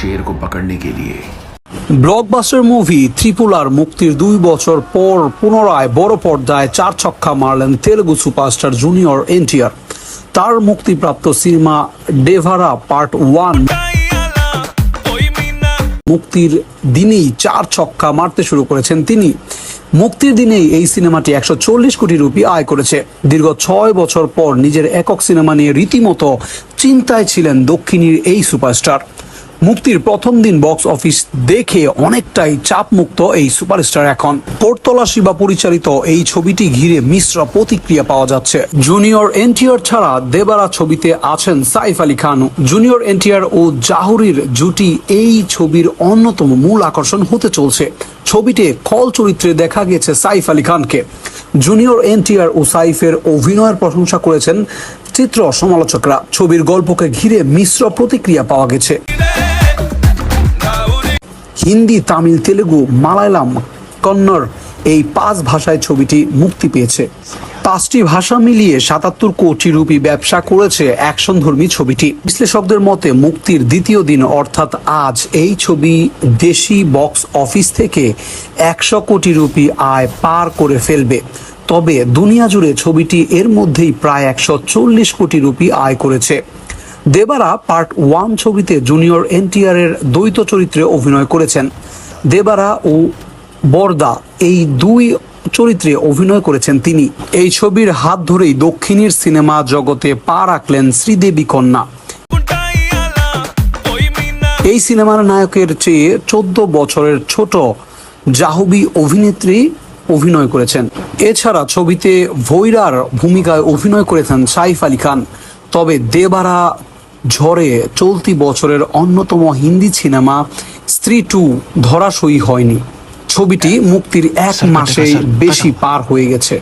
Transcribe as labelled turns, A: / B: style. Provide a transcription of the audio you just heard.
A: शेर को पकड़ने के लिए
B: ব্লকবাস্টার মুভি ত্রিপুলার মুক্তির দুই বছর পর পুনরায় বড় পর্দায় চার ছক্কা মারলেন তেলুগু সুপারস্টার জুনিয়র এনটিআর তার মুক্তিপ্রাপ্ত সিনেমা ডেভারা পার্ট ওয়ান মুক্তির দিনেই চার ছক্কা মারতে শুরু করেছেন তিনি মুক্তির দিনেই এই সিনেমাটি একশো চল্লিশ কোটি রুপি আয় করেছে দীর্ঘ ছয় বছর পর নিজের একক সিনেমা নিয়ে রীতিমতো চিন্তায় ছিলেন দক্ষিণীর এই সুপারস্টার মুক্তির প্রথম দিন বক্স অফিস দেখে অনেকটাই চাপমুক্ত এই সুপারস্টার এখন। কোরতলা শিবা পরিচালিত এই ছবিটি ঘিরে মিশ্র প্রতিক্রিয়া পাওয়া যাচ্ছে। জুনিয়র এনটিআর ছাড়া দেবারা ছবিতে আছেন সাইফ আলী খান। জুনিয়র এনটিআর ও জাহুরির জুটি এই ছবির অন্যতম মূল আকর্ষণ হতে চলছে। ছবিতে খল চরিত্রে দেখা গেছে সাইফ আলী খানকে। জুনিয়র এনটিআর ও সাইফের অভিনয়ের প্রশংসা করেছেন চিত্র সমালোচকরা। ছবির গল্পকে ঘিরে মিশ্র প্রতিক্রিয়া পাওয়া গেছে। হিন্দি, তামিল, তেলেগু, মালায়ালাম, কন্নড় এই পাঁচ ভাষায় ছবিটি মুক্তি পেয়েছে। পাঁচটি ভাষা মিলিয়ে সাতাত্তর কোটি রুপি ব্যবসা করেছে অ্যাকশনধর্মী ছবিটি। বিশ্লেষকদের মতে, মুক্তির দ্বিতীয় দিন, অর্থাৎ আজ, এই ছবি দেশি বক্স অফিস থেকে একশো কোটি রুপি আয় পার করে ফেলবে। তবে দুনিয়া জুড়ে ছবিটি এর মধ্যেই প্রায় একশো চল্লিশ কোটি রুপি আয় করেছে। দেবারা পার্ট ওয়ান ছবিতে জুনিয়র এনটিআর এর দ্বৈত চরিত্রে অভিনয় করেছেন। দেবারা ও বরদা এই দুই চরিত্রে অভিনয় করেছেন তিনি। এই ছবির হাত ধরেই দক্ষিণীর সিনেমা জগতে পা রাখলেন শ্রীদেবী কন্যা। এই সিনেমার নায়কের চেয়ে চোদ্দ বছরের ছোট জাহবি অভিনেত্রী অভিনয় করেছেন। এছাড়া ছবিতে ভৈরার ভূমিকায় অভিনয় করেছেন সাইফ আলী খান। তবে দেবারা ঝড়ে চলতি বছরের অন্যতম হিন্দি সিনেমা স্ত্রী টু ধরাশয়ী হয়নি। ছবিটি মুক্তির এক মাসেই বেশি পার হয়ে গেছে।